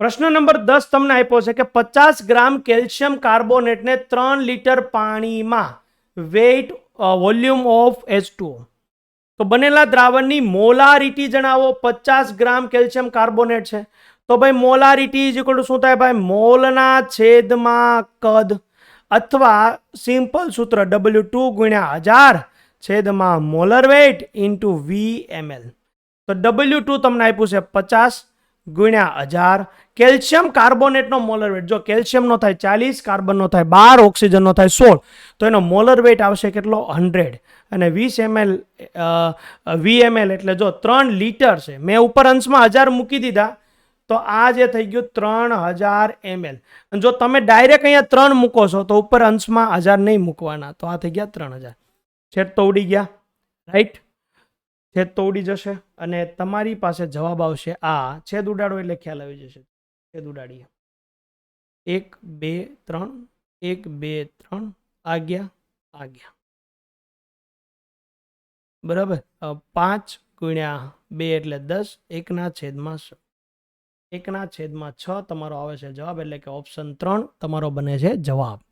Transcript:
પ્રશ્ન નંબર દસ તમને આપ્યો છે કે પચાસ ગ્રામ કેલ્શિયમ કાર્બોનેટને ત્રણ લીટર પાણીમાં વેઇટ વોલ્યુમ ઓફ એચ તો બનેલા દ્રાવણની મોલારિટી જણાવો, પચાસ ગ્રામ કેલ્શિયમ કાર્બોનેટ છે. તો ભાઈ મોલારિટી ઇઝ ઇક્વલ શું થાય ભાઈ? મોલના છેદમાં કદ અથવા સિમ્પલ સૂત્ર ડબલ્યુ ટુ ગુણ્યા હજાર છેદમાં molar weight into V ML તો ડબલ્યુ ટુ તમને આપ્યું છે પચાસ ગુણ્યા હજાર. કેલ્શિયમ કાર્બોનેટનો મોલર વેટ જો કેલ્શિયમનો થાય ચાલીસ કાર્બનનો થાય બાર ઓક્સિજનનો થાય સોળ, તો એનો મોલર વેટ આવશે કેટલો? હંડ્રેડ. અને વીસ એમએલ વી એમએલ એટલે જો ત્રણ લીટર છે. મેં ઉપર અંશમાં હજાર મૂકી દીધા, તો આ જે થઈ ગયું ત્રણ હજાર એમએલ. જો તમે ડાયરેક્ટ અહીંયા ત્રણ મૂકો છો, તો ઉપર અંશમાં હજાર નહીં મૂકવાના, તો આ થઈ ગયા ત્રણ હજાર. છેટ તો ઉડી ગયા. રાઈટ? છેદ તો ઉડી જશે અને તમારી પાસે જવાબ આવશે આ. છેદ ઉડાડો એટલે ખ્યાલ આવી જશે. છેદ ઉડાડીએ. એક, બે, ત્રણ. એક, બે, ત્રણ. આ ગયા બરાબર? પાંચ ગુણ્યા બે એટલે દસ. એકના છેદમાં છ એકના છેદમાં છ તમારો આવે છે જવાબ એટલે કે ઓપ્શન ત્રણ તમારો બને છે જવાબ.